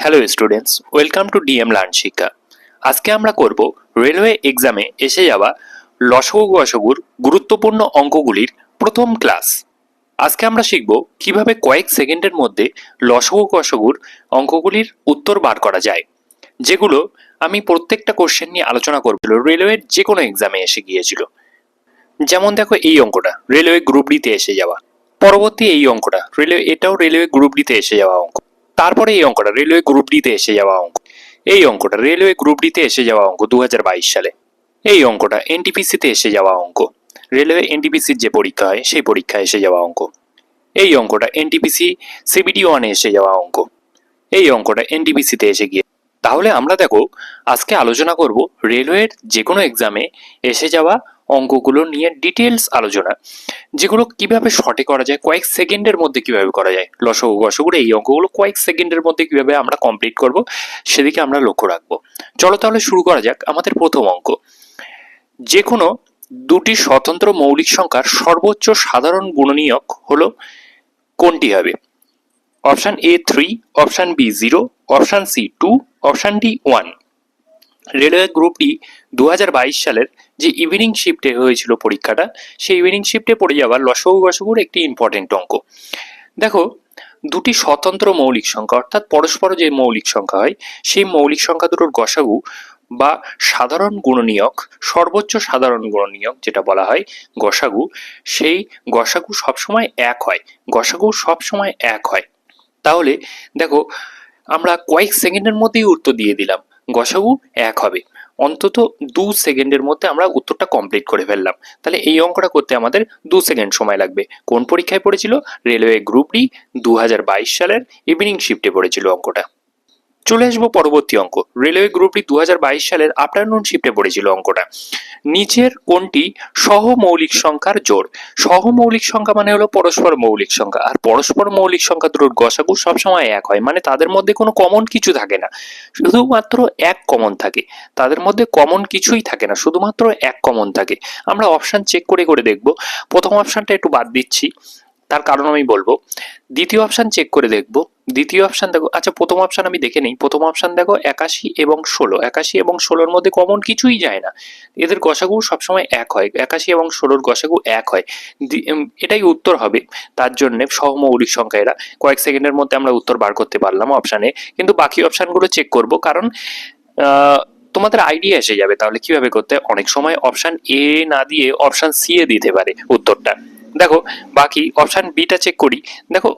Hello students welcome to DM learn শিক্ষা আজকে আমরা করব রেলওয়ে এক্সামে এসে যাওয়া লসগু গসগুর গুরুত্বপূর্ণ অঙ্কগুলির প্রথম ক্লাস আজকে আমরা শিখব কীভাবে কয়েক সেকেন্ডের মধ্যে লসগু গসগুর অঙ্কগুলির উত্তর বার করা যায়, যেগুলো আমি প্রত্যেকটা কোশ্চেন নিয়ে আলোচনা করব। রেলওয়ের যে কোনো এক্সামে এসে গিয়েছিল। যেমন দেখো, এই অঙ্কটা রেলওয়ে গ্রুপ ডিতে এসে যাওয়া। পরবর্তী এই অঙ্কটা রেলওয়ে এটাও রেলওয়ে গ্রুপ ডিতে এসে যাওয়া অঙ্ক। তারপরে এই অঙ্কটা রেলওয়ে গ্রুপ ডিতে এসে যাওয়া অঙ্ক। এই অঙ্কটা রেলওয়ে গ্রুপ ডিতে এসে যাওয়া অঙ্ক দু সালে। এই অঙ্কটা এনটিপিসিতে এসে যাওয়া অঙ্ক। রেলওয়ে এনটিপিসির যে পরীক্ষা হয়, সেই পরীক্ষায় এসে যাওয়া অঙ্ক। এই অঙ্কটা এনটিপিসি সিবিডি ওয়ানে এসে যাওয়া অঙ্ক। এই অঙ্কটা এনটিপিসিতে এসে গিয়ে, তাহলে আমরা দেখো, আজকে আলোচনা করব রেলওয়ের যে কোনো এক্সামে এসে যাওয়া অঙ্কগুলো নিয়ে ডিটেলস আলোচনা, যেগুলো কীভাবে শর্টে করা যায়, কয়েক সেকেন্ডের মধ্যে কীভাবে করা যায় লসগু গসগুলো এই অঙ্কগুলো কয়েক সেকেন্ডের মধ্যে কীভাবে আমরা কমপ্লিট করব, সেদিকে আমরা লক্ষ্য রাখব। চলো তাহলে শুরু করা যাক আমাদের প্রথম অঙ্ক। যে কোনো দুটি স্বতন্ত্র মৌলিক সংখ্যার সর্বোচ্চ সাধারণ গুণনীয়ক হলো কোনটি হবে? Option A three option B zero option C two option D one railway গ্রুপটি দু হাজার বাইশ সালের যে ইভিনিং শিফটে হয়েছিল পরীক্ষাটা, সেই ইভিনিং শিফটে পড়ে যাওয়া লসগু গসগুর একটি ইম্পর্টেন্ট অঙ্ক। দেখো, দুটি স্বতন্ত্র মৌলিক সংখ্যা, অর্থাৎ পরস্পর যে মৌলিক সংখ্যা হয়, সেই মৌলিক সংখ্যা দুটোর গসাগু বা সাধারণ গুণনীয়ক, সর্বোচ্চ সাধারণ গুণনীয়ক যেটা বলা হয় গসাগু, সেই গসাগু সবসময় এক হয়, গসাগু সবসময় এক হয়। তাহলে দেখো, আমরা কয়েক সেকেন্ডের মধ্যেই উত্তর দিয়ে দিলাম। গসাগু এক হবে। অন্তত দু সেকেন্ডের মধ্যে আমরা উত্তরটা কমপ্লিট করে ফেললাম। তাহলে এই অঙ্কটা করতে আমাদের দু সেকেন্ড সময় লাগবে। কোন পরীক্ষায় পড়েছিল? রেলওয়ে গ্রুপ ডি দু হাজার বাইশ সালের ইভিনিং শিফটে পড়েছিল অঙ্কটা। চলে আসব পরবর্তী অঙ্ক। রেলওয়ে গ্রুপটি দু হাজার বাইশ সালের আফটারনুন শিফটে পড়েছিল অঙ্কটা। নিচের কোনটি সহ মৌলিক সংখ্যার জোর। সহ মৌলিক সংখ্যা মানে হলো পরস্পর মৌলিক সংখ্যা। আর পরস্পর মৌলিক সংখ্যা দুটোর গসাগু সবসময় এক হয়। মানে তাদের মধ্যে কোনো কমন কিছু থাকে না। শুধুমাত্র এক কমন থাকে। তাদের মধ্যে কমন কিছুই থাকে না। শুধুমাত্র এক কমন থাকে। আমরা অপশান চেক করে করে দেখব। প্রথম অপশানটা একটু বাদ দিচ্ছি। তার কারণ আমি বলব। দ্বিতীয় অপশান চেক করে দেখব। দ্বিতীয় অপশান দেখো আচ্ছা প্রথম অপশান আমি দেখে নিই। প্রথম অপশান দেখো, একাশি এবং ষোলো। একাশি এবং ষোলোর মধ্যে কমন কিছুই যায় না। এদের গসাগু সবসময় এক হয়। একাশি এবং ষোলোর গসাগু এক হয়। এটাই উত্তর হবে। তার জন্যে সহমৌলিক সংখ্যা এরা। কয়েক সেকেন্ডের মধ্যে আমরা উত্তর বার করতে পারলাম অপশানে কিন্তু বাকি অপশানগুলো চেক করব। কারণ তোমাদের আইডিয়া এসে যাবে। তাহলে কীভাবে করতে? অনেক সময় অপশান এ না দিয়ে অপশান সি এ দিতে পারে উত্তরটা। দেখো, বাকি অপশান বিটা চেক করি। দেখো,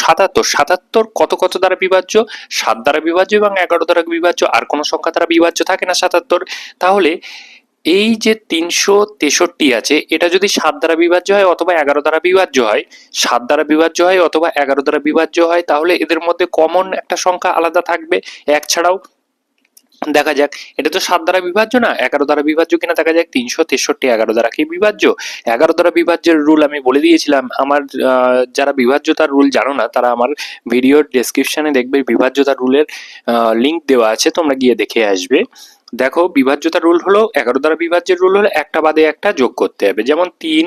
সাতাত্তর সাতাত্তর কত কত দ্বারা বিভাজ্য? সাত দ্বারা বিভাজ্য এবং এগারো দ্বারা বিভাজ্য, আর কোনো সংখ্যা দ্বারা বিভাজ্য থাকে না সাতাত্তর। তাহলে এই যে তিনশো তেষট্টি আছে, এটা যদি সাত দ্বারা বিভাজ্য হয় অথবা এগারো দ্বারা বিভাজ্য হয়, সাত দ্বারা বিভাজ্য হয় অথবা এগারো দ্বারা বিভাজ্য হয়, তাহলে এদের মধ্যে কমন একটা সংখ্যা আলাদা থাকবে। এক ছাড়াও দেখা যাক, এটা তো সাত দ্বারা বিভাজ্য না, এগারো দ্বারা বিভাজ্য কিনা, দেখা যাক, তিনশো তেষট্টি, এগারো দ্বারা কি বিভাজ্য? এগারো দ্বারা বিভাজ্যের রুল আমি বলে দিয়েছিলাম, আমার যারা বিভাজ্যতার রুল জানো না, তারা আমার ভিডিওর ডেসক্রিপশনে দেখবে, বিভাজ্যতার রুলের লিঙ্ক দেওয়া আছে, তোমরা গিয়ে দেখে আসবে। দেখো, বিভাজ্যতার রুল হলো, এগারো দ্বারা বিভাজ্যের রুল হলো, একটা বাদে একটা যোগ করতে হবে, যেমন তিন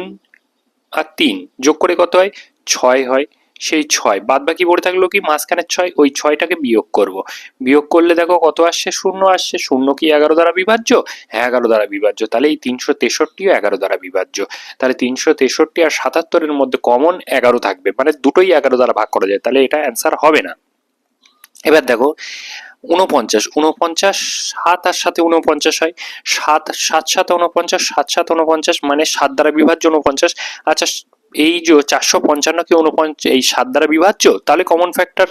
আর তিন, যোগ করে কত হয়? ছয় হয়। সেই ছয়। বাদ বাকি পড়ে থাকল কি মাঝখানের ছয়? ওই ছয়টাকে বিয়োগ করব। বিয়োগ করলে দেখো কত আসছে? শূন্য আসছে। শূন্য কি এগারো দ্বারা বিভাজ্য? হ্যাঁ এগারো দ্বারা বিভাজ্য। তাহলে এই তিনশো তেষট্টিও এগারো দ্বারা বিভাজ্য। তাহলে তিনশো তেষট্টি আর সাতাত্তরের মধ্যে কমন এগারো থাকবে। মানে দুটোই এগারো দ্বারা ভাগ করা যায়। তাহলে এটা অ্যান্সার হবে না। এবার দেখো উনপঞ্চাশ উনপঞ্চাশ সাত আর সাথে উনপঞ্চাশ হয়। সাত সাত সাত উনপঞ্চাশ সাত সাত উনপঞ্চাশ মানে সাত দ্বারা বিভাজ্য উনপঞ্চাশ আচ্ছা এই যে চারশো পঞ্চান্ন কি উনপঞ্চাশ এই সাত দ্বারা বিভাজ্য, তাহলে কমন ফ্যাক্টর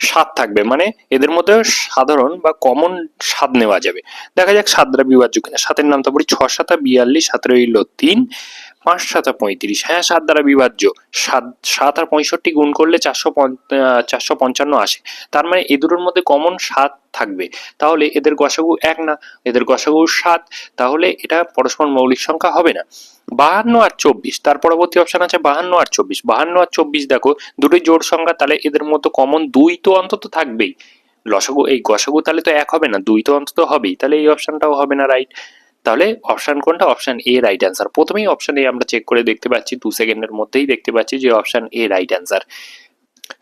সাত থাকবে। মানে এদের মধ্যে সাধারণ বা কমন সাত নেওয়া যাবে। দেখা যাক সাত দ্বারা বিভাজ্য কিনা। সাতের নাম তো পড়ি ছ সাতা বিয়াল্লিশ, সাতের রইল তিন, পাঁচ সাতা পঁয়ত্রিশ। হ্যাঁ সাত দ্বারা বিভাজ্য। সাত সাত আর পঁয়ষট্টি গুণ করলে চারশো চারশো পঞ্চান্ন আসে। তার মানে এ দুটোর মধ্যে কমন সাত থাকবে। তাহলে এদের গসাগু এক না। এদের গসাগু সাত। তাহলে এটা পরস্পর মৌলিক সংখ্যা হবে না। বাহান্ন আর চব্বিশ। তার পরবর্তী অপশন আছে বাহান্ন আর চব্বিশ। বাহান্ন আর চব্বিশ দেখো দুটোই জোর সংখ্যা তাহলে এদের মধ্যে কমন দুই তো অন্তত থাকবেই। লসাগু, এই গসাগু তাহলে তো এক হবে না, দুই তো অন্তত হবেই। তাহলে এই অপশনটাও হবে না রাইট তাহলে অপশন কোনটা? অপশন এ রাইট অ্যান্সার প্রথমেই অপশন এ আমরা চেক করে দেখতে পাচ্ছি, দু সেকেন্ডের মধ্যেই দেখতে পাচ্ছি যে অপশান এ রাইট অ্যান্সার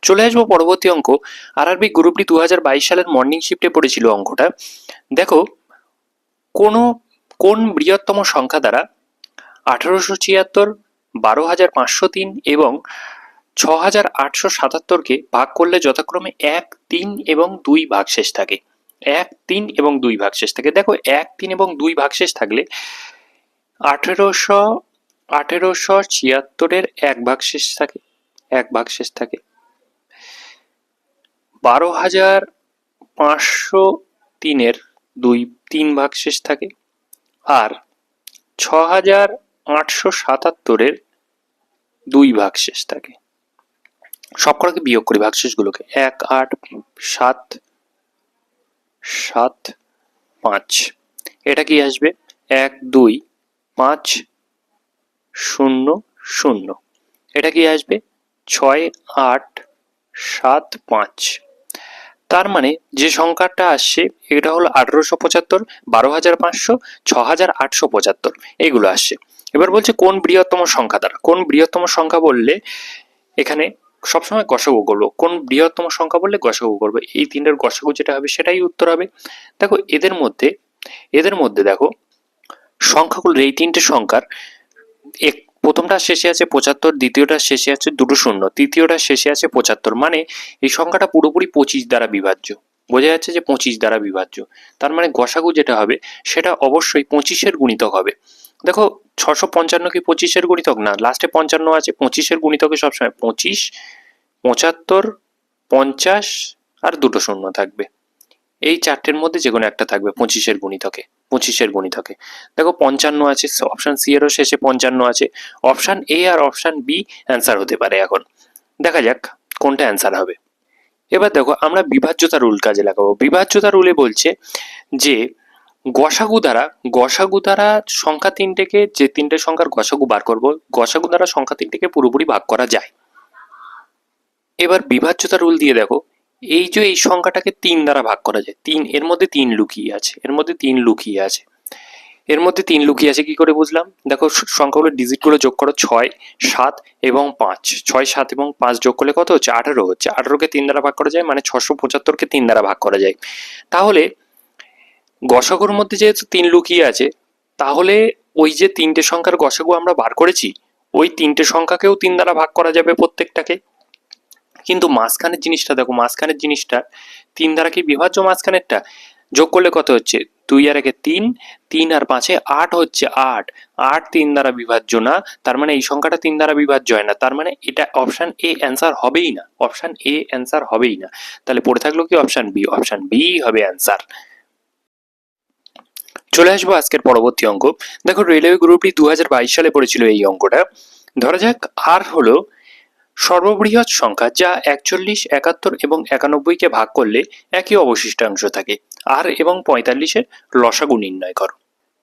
চলে আসব পরবর্তী অঙ্ক। আরআরবি গ্রুপ ডি দু সালের মর্নিং শিফটে পড়েছিল অঙ্কটা। দেখো, কোনো, কোন বৃহত্তম সংখ্যা দ্বারা আঠারোশো ছিয়াত্তর, বারো হাজার পাঁচশো তিন এবং ছ হাজার আটশো সাতাত্তরকে ভাগ করলে যথাক্রমে এক, তিন এবং দুই ভাগশেষ থাকে। এক, তিন এবং দুই ভাগশেষ থাকে। দেখো, এক, তিন এবং দুই ভাগশেষ থাকলে আঠেরোশো আঠেরোশো ছিয়াত্তরের এক ভাগশেষ থাকে, এক ভাগশেষ থাকে। বারো হাজার পাঁচশো তিনের দুই, তিন ভাগশেষ থাকে। আর ছ হাজার আটশো সাতাত্তরের দুই ভাগশেষ থাকে। সব কটাকে বিয়োগ করি ভাগশেষগুলোকে। এক, আট, সাত সাত, পাঁচ। এটা কি আসবে? এক, দুই, পাঁচ, শূন্য শূন্য। এটা কি আসবে? ছয়, আট, সাত, পাঁচ। তার মানে যে সংখ্যাটা আসছে, এটা হলো আঠারোশো পঁচাত্তর, বারো হাজার পাঁচশো ছ হাজার আটশো পঁচাত্তর। এগুলো আসছে। এবার বলছে কোন বৃহত্তম সংখ্যা দ্বারা। কোন বৃহত্তম সংখ্যা বললে এখানে সবসময় গসাগু করব। কোন বৃহত্তম সংখ্যা বললে গসাগু করবে। এই তিনটার গসাগু যেটা হবে সেটাই উত্তর হবে। দেখো, এদের মধ্যে এদের মধ্যে দেখো সংখ্যাগুলো এই তিনটে সংখ্যার, এক প্রথমটা শেষে আছে পঁচাত্তর, দ্বিতীয়টা শেষে আছে দুটো শূন্য, তৃতীয়টা শেষে আছে পঁচাত্তর। মানে এই সংখ্যাটা পুরোপুরি পঁচিশ দ্বারা বিভাজ্য। বোঝা যাচ্ছে যে পঁচিশ দ্বারা বিভাজ্য। তার মানে গসাগু যেটা হবে, সেটা অবশ্যই পঁচিশের গুণিতক হবে। দেখো, ছশো পঞ্চান্ন কি পঁচিশের গুণিতক? না লাস্টে পঞ্চান্ন আছে, পঁচিশের গুণিতকে সবসময় পঁচিশ, পঁচাত্তর, পঞ্চাশ আর দুটো শূন্য থাকবে। এই চারটের মধ্যে যে কোনো একটা থাকবে পঁচিশের গুণিতকে পঁচিশের গুণিতকে। দেখো, পঞ্চান্ন আছে অপশান সি এরও শেষে পঞ্চান্ন আছে। অপশান এ আর অপশান বি অ্যান্সার হতে পারে এখন। দেখা যাক কোনটা অ্যান্সার হবে। এবার দেখো, আমরা বিভাজ্যতা রুল কাজে লাগাবো। বিভাজ্যতা রুলে বলছে যে গসাগু দ্বারা গসাগু দ্বারা সংখ্যা তিনটেকে, যে তিনটে সংখ্যার গসাগু বার করব, গসাগু দ্বারা সংখ্যা তিনটেকে পুরোপুরি ভাগ করা যায়। এবার বিভাজ্যতা রুল দিয়ে দেখো, এই যে এই সংখ্যাটাকে তিন দ্বারা ভাগ করা যায়, তিন, এর মধ্যে তিন লুকিয়ে আছে, এর মধ্যে তিন লুকিয়ে আছে। এর মধ্যে তিন লুকিয়ে আছে, কি করে বুঝলাম? দেখো সংখ্যাগুলো ডিজিটগুলো যোগ করো, ছয়, সাত এবং পাঁচ। ছয়, সাত এবং পাঁচ যোগ করলে কত হচ্ছে? আঠারো হচ্ছে। আঠারোকে তিন দ্বারা ভাগ করা যায় মানে ছশো পঁচাত্তরকে তিন দ্বারা ভাগ করা যায়। তাহলে গসাগুর মধ্যে যেহেতু তিন লুকিয়ে আছে, তাহলে ওই যে তিনটে সংখ্যার গসাগু আমরা বার করেছি, ওই তিনটে সংখ্যাকেও তিন দ্বারা ভাগ করা যাবে প্রত্যেকটাকে। কিন্তু মাঝখানের জিনিসটা দেখো, মাঝখানের জিনিসটা তিন দ্বারা কি বিভাজ্য মাঝখানেরটা? যোগ করলে কত হচ্ছে? দুই আর একে তিন তিন আর পাঁচে আট হচ্ছে আট। আট তিন দ্বারা বিভাজ্য না, তার মানে এই সংখ্যাটা তিন দ্বারা বিভাজ্য হয় না। তার মানে এটা অপশান এ অ্যান্সার হবেই না। অপশান এ অ্যান্সার হবেই না। তাহলে পড়ে থাকল কি অপশান বি? অপশান বি হবে অ্যান্সার। চলে আসব আজকের পরবর্তী অঙ্ক। দেখো রেলওয়ে গ্রুপটি দু হাজার বাইশ সালে পড়েছিল এই অঙ্কটা। ধরা যাক আর হলো সর্ববৃহৎ সংখ্যা যা একচল্লিশ, একাত্তর এবং একানব্বইকে ভাগ করলে একই অবশিষ্টাংশ থাকে। আর এবং পঁয়তাল্লিশের লসাগু নির্ণয় করো।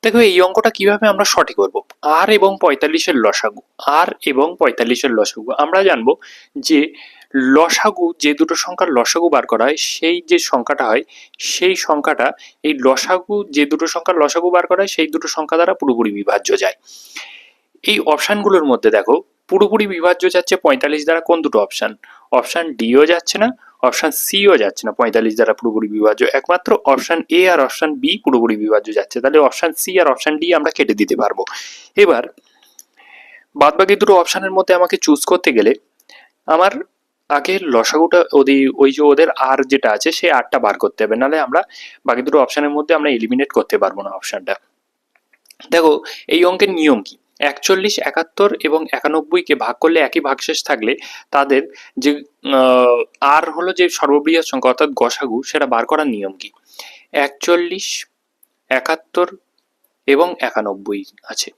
দেখো, এই অঙ্কটা কীভাবে আমরা সঠিক করব? আর এবং পঁয়তাল্লিশের লসাগু আর এবং পঁয়তাল্লিশের লসাগু, আমরা জানব যে লসাগু, যে দুটো সংখ্যার লসাগু বার করা হয়, সেই যে সংখ্যাটা হয়, সেই সংখ্যাটা, এই লসাগু, যে দুটো সংখ্যার লসাগু বার করা হয়, সেই দুটো সংখ্যা দ্বারা পুরোপুরি বিভাজ্য যায়। এই অপশানগুলোর মধ্যে দেখো, পুরোপুরি বিভাজ্য যাচ্ছে পঁয়তাল্লিশ দ্বারা কোন দুটো অপশান? অপশান ডিও যাচ্ছে না, অপশান সিও যাচ্ছে না, পঁয়তাল্লিশ দ্বারা পুরোপুরি বিভাজ্য। একমাত্র অপশান এ আর অপশান বি পুরোপুরি বিভাজ্য যাচ্ছে। তাহলে অপশান সি আর অপশান ডি আমরা কেটে দিতে পারব। এবার, বাদবাকি দুটো অপশানের মধ্যে আমাকে চুজ করতে গেলে, আমার আগে লসাগুটা ওদি, ওই যে ওদের আর যেটা আছে, সেই আরটা বার করতে হবে। নাহলে আমরা বাকি দুটো অপশানের মধ্যে আমরা এলিমিনেট করতে পারব না অপশানটা দেখো, এই অঙ্কের নিয়ম কি? একচল্লিশ, একাত্তর এবং একানব্বইকে ভাগ করলে একই ভাগশেষ থাকলে তাদের যে আর হলো যে সর্ববৃহৎ সংখ্যা, অর্থাৎ গসাগু, সেটা বার করার নিয়ম কি? একচল্লিশ, একাত্তর এবং একানব্বই আছে।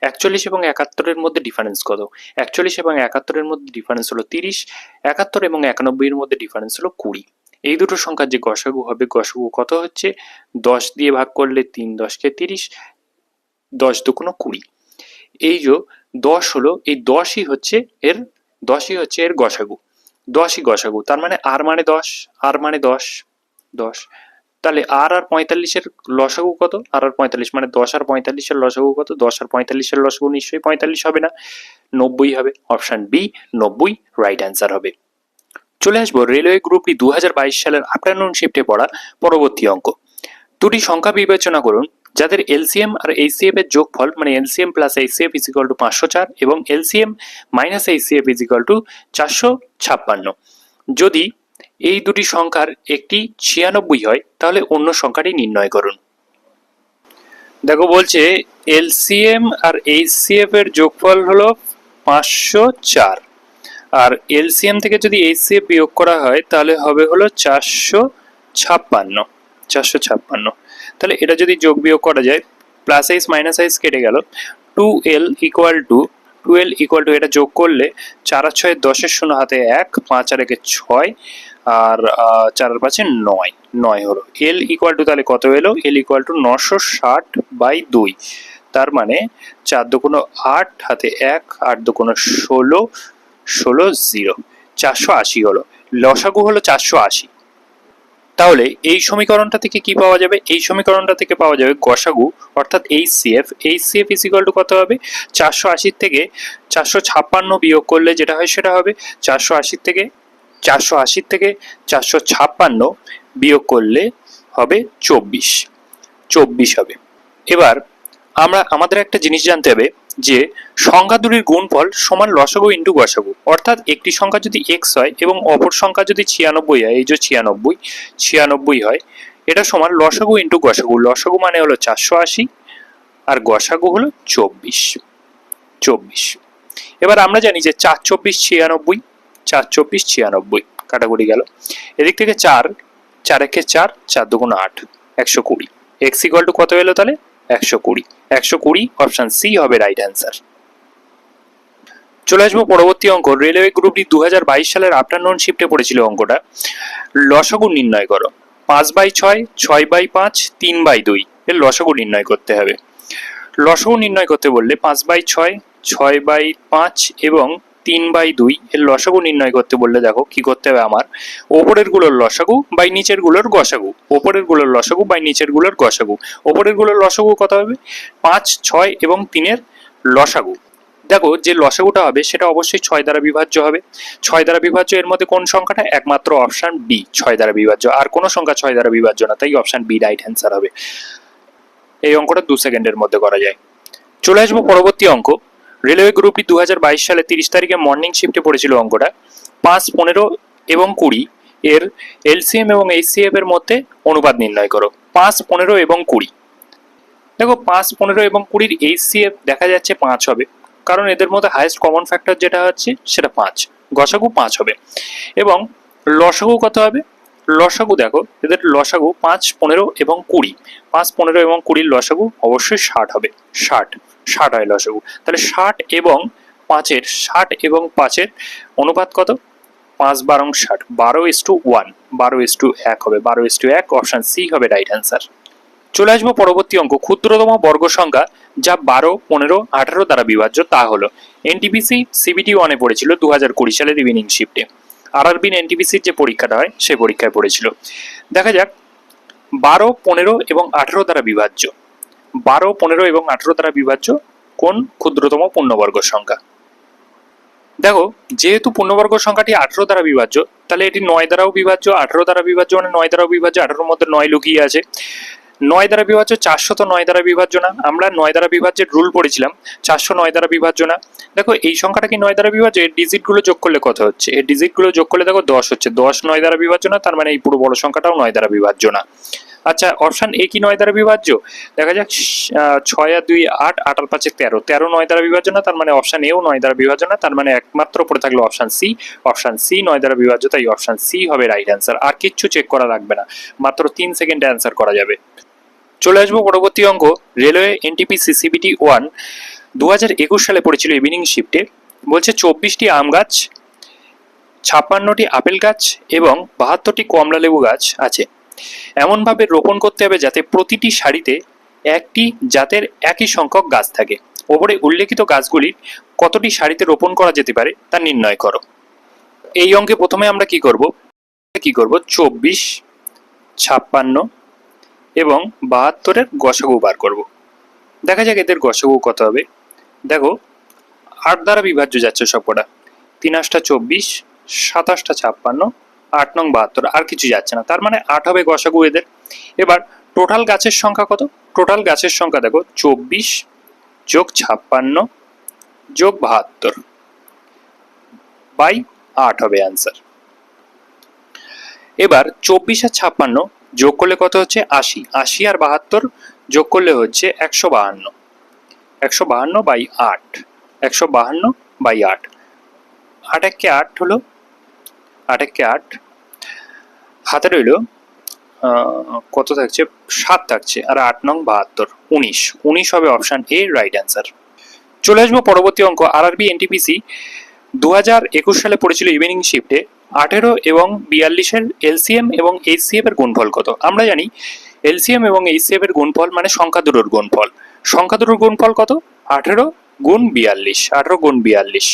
একচল্লিশ এবং একাত্তরের মধ্যে ডিফারেন্স কত? একচল্লিশ এবং একাত্তরের মধ্যে ডিফারেন্স হলো তিরিশ, একাত্তর এবং একানব্বইয়ের মধ্যে ডিফারেন্স হলো কুড়ি। এই দুটো সংখ্যার যে গসাগু হবে, গসাগু কত হচ্ছে? দশ দিয়ে ভাগ করলে তিন দশকে তিরিশ, দশ দুগুণ কুড়ি। এই যে দশ হলো, এই দশই হচ্ছে এর, দশই হচ্ছে এর গসাগু। দশই গসাগু, তার মানে আর মানে দশ, আর মানে দশ দশ। তাহলে আর আর পঁয়তাল্লিশের লসাগু কত? আর আর পঁয়তাল্লিশ মানে দশ আর পঁয়তাল্লিশের লসাগু কত? দশ আর পঁয়তাল্লিশের লসাগু নিশ্চয়ই পঁয়তাল্লিশ হবে না। নব্বই হবে। অপশান বি নব্বই রাইট অ্যান্সার হবে। চলে আসব রেলওয়ে গ্রুপটি দু সালের আফটারনুন শিফটে পড়া পরবর্তী অঙ্ক। দুটি সংখ্যা বিবেচনা করুন, যাদের এলসিএম আর এইচসিএফ এর যোগফল মানে LCM plus HCF is equal to পাঁচশো চার এবং LCM minus HCF is equal to চারশো ছাপ্পান্ন। যদি এই দুটি সংখ্যার একটি ছিয়ানব্বই হয়, তাহলে অন্য সংখ্যাটি নির্ণয় করুন। দেখো বলছে, এলসিএম আর এইচসিএফ এর যোগফল হলো পাঁচশো চার। আর এলসিএম থেকে যদি এইচসিএফ বিয়োগ করা হয়, তাহলে হবে হলো চারশো ছাপ্পান্ন চারশো ছাপ্পান্ন। তাহলে এটা যদি যোগ বিয়োগ করা যায়, প্লাস আইস মাইনাস আইস কেটে গেল, two L equal to twelve equal to এটা যোগ করলে চার আর ছয় দশের শূন্য হাতে এক, পাঁচ আর একে ছয় আর আহ, চার আর পাঁচে নয়। নয় হলো এল ইকুয়াল টু তাহলে কত এলো? এল ইকুয়াল টু নশো ষাট বাই দুই। তার মানে চার দুগুণ আট হাতে এক আট দুগুণ ষোলো ষোলো জিরো। চারশো আশি হলো। লসাগু হলো চারশো আশি। তাহলে এই সমীকরণটা থেকে কি পাওয়া যাবে? এই সমীকরণটা থেকে পাওয়া যাবে গসাগু অর্থাৎ HCF HCF is equal to কত হবে? চারশো আশির থেকে চারশো ছাপ্পান্ন বিয়োগ করলে যেটা হয় সেটা হবে চারশো আশির থেকে চারশো আশির থেকে চারশো ছাপ্পান্ন বিয়োগ করলে হবে চব্বিশ। চব্বিশ হবে। এবার আমরা আমাদের একটা জিনিস জানতে হবে যে সংখ্যা দুটির গুণফল সমান লসাগু ইন্টু গসাগু। অর্থাৎ একটি সংখ্যা যদি এক্স হয় এবং অপর সংখ্যা যদি ছিয়ানব্বই হয়, এই যে ছিয়ানব্বই ছিয়ানব্বই হয়, এটা সমান লসাগু ইন্টু গসাগু। লসাগু মানে হলো চারশো আশি আর গসাগু হলো চব্বিশ। চব্বিশ। এবার আমরা জানি যে চার, চব্বিশ, ছিয়ানব্বই চার, চব্বিশ, ছিয়ানব্বই কাটাকুটি গেল। এদিক থেকে চার চার একে চার চার দুগুণ আট, একশো কুড়ি। এক্স টু কত এলো তাহলে? একশো কুড়ি। একশো কুড়ি অপশন সি হবে রাইট অ্যান্সার চলে আসব পরবর্তী অঙ্ক। রেলওয়ে গ্রুপটি দু হাজার বাইশ সালের আফটারনুন শিফটে পড়েছিল অঙ্কটা। লসাগু নির্ণয় করো। পাঁচ বাই ছয় ছয় বাই পাঁচ, তিন বাই দুই। এর লসাগু নির্ণয় করতে হবে। লসাগু নির্ণয় করতে বললে পাঁচ বাই ছয় ছয় বাই পাঁচ এবং তিন বাই দুই এর লসাগু নির্ণয় করতে বললে দেখো কি করতে হবে আমার? ওপরেরগুলোর লসাগু বাই নিচেরগুলোর গসাগু। ওপরেরগুলোর লসাগু বাই নিচেরগুলোর গসাগু। ওপরেরগুলোর লসাগু কত হবে? পাঁচ, ছয় এবং তিনের লসাগু। দেখো যে লসাগুটা হবে সেটা অবশ্যই ছয় দ্বারা বিভাজ্য হবে। ছয় দ্বারা বিভাজ্য এর মধ্যে কোন সংখ্যাটা? একমাত্র অপশন বি ছয় দ্বারা বিভাজ্য। আর কোনো সংখ্যা ছয় দ্বারা বিভাজ্য না, তাই অপশন বি রাইট অ্যান্সার হবে। এই অঙ্কটা দু সেকেন্ডের মধ্যে করা যায়। চলে আসব পরবর্তী অঙ্ক। রেলওয়ে গ্রুপটি দু সালে তিরিশ তারিখে মর্নিং শিফটে পড়েছিল অঙ্কটা। পাঁচ পনেরো এবং কুড়ি এর এলসিএম এবং এইচসিএফ এর মধ্যে অনুপাত নির্ণয় করো। পাঁচ পনেরো এবং কুড়ি। দেখো, পাঁচ পনেরো এবং কুড়ির এইচসিএফ দেখা যাচ্ছে পাঁচ হবে। কারণ এদের মধ্যে হাইয়েস্ট কমন ফ্যাক্টর যেটা হচ্ছে, সেটা পাঁচ। গসাগু পাঁচ হবে। এবং লসাগু কত হবে? লসাগু দেখো, এদের লসাগু পাঁচ পনেরো এবং কুড়ি। পাঁচ পনেরো এবং কুড়ির লসাগু অবশ্যই ষাট হবে। ষাট। ষাট হয় লসাগু তাহলে ষাট এবং পাঁচের, ষাট এবং পাঁচের অনুপাত কত? পাঁচ বারং ষাট, বারো ইস টু ওয়ান বারো ইস টু এক হবে, বারো ইস টু এক অপশন সি হবে রাইট অ্যান্সার চলে আসব পরবর্তী অঙ্ক, ক্ষুদ্রতম বর্গ সংখ্যা যা বারো, পনেরো, আঠারো দ্বারা বিভাজ্য, তা হলো এনটিপিসি সিবিটি ওয়ানে পড়েছিল দু হাজার কুড়ি সালের ইভিনিং শিফটে আর আর বিন এনটিপিসির যে পরীক্ষাটা হয় সেই পরীক্ষায় পড়েছিল। দেখা যাক, বারো, পনেরো এবং আঠারো দ্বারা বিভাজ্য। বারো, পনেরো এবং আঠেরো দ্বারা বিভাজ্য কোন ক্ষুদ্রতম পূর্ণবর্গ সংখ্যা? দেখো, যেহেতু পূর্ণবর্গ সংখ্যাটি আঠেরো দ্বারা বিভাজ্য, তাহলে এটি নয় দ্বারাও বিভাজ্য, আঠেরো দ্বারা বিভাজ্য মানে নয় দ্বারাও বিভাজ্য, আঠারোর মধ্যে নয় লুকিয়ে আছে। নয় দ্বারা বিভাজ্য, চারশো তো নয় দ্বারা বিভাজ্য না। আমরা নয় দ্বারা বিভাজ্যের রুল পড়েছিলাম, চারশো নয় দ্বারা বিভাজ্য না। দেখো, এই সংখ্যাটা কি নয় দ্বারা বিভাজ্য? এর ডিজিটগুলো যোগ করলে কত হচ্ছে? এর ডিজিটগুলো যোগ করলে দেখো, দশ হচ্ছে। দশ নয় দ্বারা বিভাজ্য না, তার মানে এই পুরো বড় সংখ্যাটাও নয় দ্বারা বিভাজ্য না। আচ্ছা অপশন এ কি নয় দ্বারা বিভাজ্য? দেখা যাক ছয় আর দুই আট আট আর পাঁচে তেরো। তেরো নয় দ্বারা বিভাজ্য না, তার মানে অপশন এও নয় দ্বারা বিভাজ্য না, তার মানে একমাত্র পড়ে থাকল অপশন সি। অপশন সি নয় দ্বারা বিভাজ্য, তাই অপশন সি হবে রাইট অ্যান্সার আর কিচ্ছু চেক করা লাগবে না, মাত্র তিন সেকেন্ডে অ্যান্সার করা যাবে। চলে আসব পরবর্তী অঙ্ক রেলওয়ে এনটিপি সিসিবিটি ওয়ান দু হাজার একুশ সালে পড়েছিল ইভিনিং শিফটে বলছে চব্বিশটি আম গাছ, ছাপ্পান্নটি আপেল গাছ এবং বাহাত্তরটি কমলা লেবু গাছ আছে। এমনভাবে রোপণ করতে হবে যাতে প্রতিটি সারিতে একটি জাতের একই সংখ্যক গাছ থাকে। ওপরে উল্লেখিত গাছগুলির কতটি সারিতে রোপণ করা যেতে পারে তা নির্ণয় করো। এই অঙ্কে প্রথমে আমরা কি করব? কি করব? চব্বিশ, ছাপ্পান্ন এবং বাহাত্তরের গসাগু বার করব। দেখা যাক এদের গসাগু কত হবে। দেখো, আট দ্বারা বিভাজ্য যাচ্ছে সবকটা। তিন আটটা চব্বিশ সাতাশটা ছাপ্পান্ন আট নং বাহাত্তর, আর কিছু যাচ্ছে না। তার মানে আট হবে গসাগু এদের। এবার টোটাল গাছের সংখ্যা কত? টোটাল গাছের সংখ্যা দেখো, চব্বিশ যোগ ছাপ্পান্ন যোগ বাহাত্তর বাই আট হবে অ্যান্সার এবার চব্বিশ আর ছাপ্পান্ন যোগ করলে কত হচ্ছে? আশি। আশি আর বাহাত্তর যোগ করলে হচ্ছে একশো বাহান্ন। একশো বাহান্ন বাই আট। একশো বাহান্ন বাই আট। আট একে আট হলো? আট একে আট হাতে রইল কত থাকছে? সাত থাকছে, আর আট নং বাহাত্তর, উনিশ। উনিশ হবে অপশান এ রাইট অ্যান্সার চলে আসব পরবর্তী অঙ্ক আর আরবি এনটিপিসি দু হাজার একুশ সালে পড়েছিল ইভিনিং শিফটে আঠেরো এবং বিয়াল্লিশের এলসিএম এবং এইচসিএফ এর গুণফল কত? আমরা জানি এলসিএম এবং এইচসিএফ এর গুণফল মানে সংখ্যা দুটোর গুণফল। সংখ্যা দুটোর গুণফল কত? আঠেরো গুণ বিয়াল্লিশ, আঠেরো গুণ বিয়াল্লিশ।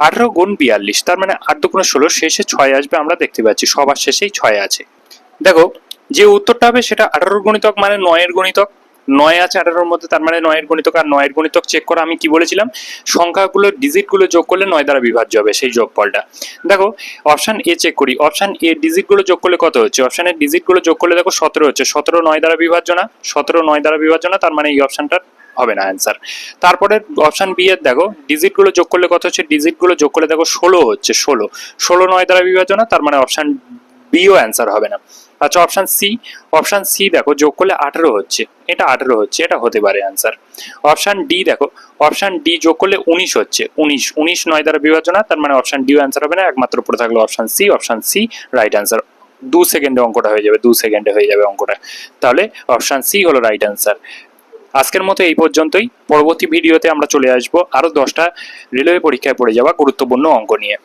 আঠেরো গুণ বিয়াল্লিশ, তার মানে আট দুগুণ ষোলো, শেষে ছয় আসবে, আমরা দেখতে পাচ্ছি সবার শেষেই ছয় আছে। দেখো, যে উত্তরটা হবে সেটা আঠারোর গণিতক মানে নয়ের গণিতক। নয় আছে আঠারোর মধ্যে, তার মানে নয়ের গণিতক আর নয়ের গণিতক চেক করা, আমি কি বলেছিলাম? সংখ্যাগুলো ডিজিটগুলো যোগ করলে নয় দ্বারা বিভাজ্য হবে সেই যোগফলটা। দেখো অপশন এ চেক করি। অপশন এ ডিজিটগুলো যোগ করলে কত হচ্ছে? অপশনের ডিজিটগুলো যোগ করলে দেখো সতেরো হচ্ছে। সতেরো নয় দ্বারা বিভাজ্য না। সতেরো নয় দ্বারা বিভাজ্য না, তার মানে এই অপশনটা হবে না অ্যান্সার তারপরে অপশন বি এর দেখো ডিজিটগুলো যোগ করলে কত হচ্ছে? ডিজিটগুলো যোগ করলে দেখো ষোলো হচ্ছে, ষোলো। ষোলো নয় দ্বারা বিভাজ্য না তার মানে অপশন বিও অ্যান্সার হবে না। আচ্ছা অপশন সি অপশন সি দেখো, যোগ করলে আঠেরো হচ্ছে। এটা আঠেরো হচ্ছে, এটা হতে পারে অ্যান্সার অপশন ডি দেখো অপশন ডি যোগ করলে উনিশ হচ্ছে, উনিশ। উনিশ নয় দ্বারা বিভাজ্য না তার মানে অপশন ডিও অ্যান্সার হবে না, একমাত্র পড়ে থাকল option C option C right answer দু সেকেন্ডে অঙ্কটা হয়ে যাবে, দু সেকেন্ডে হয়ে যাবে অঙ্কটা। তাহলে অপশন সি হলো রাইট অ্যান্সার আজকের মতো এই পর্যন্তই। পরবর্তী ভিডিওতে আমরা চলে আসব আরও দশটা রেলওয়ে পরীক্ষায় পড়ে যাওয়া গুরুত্বপূর্ণ অঙ্ক নিয়ে।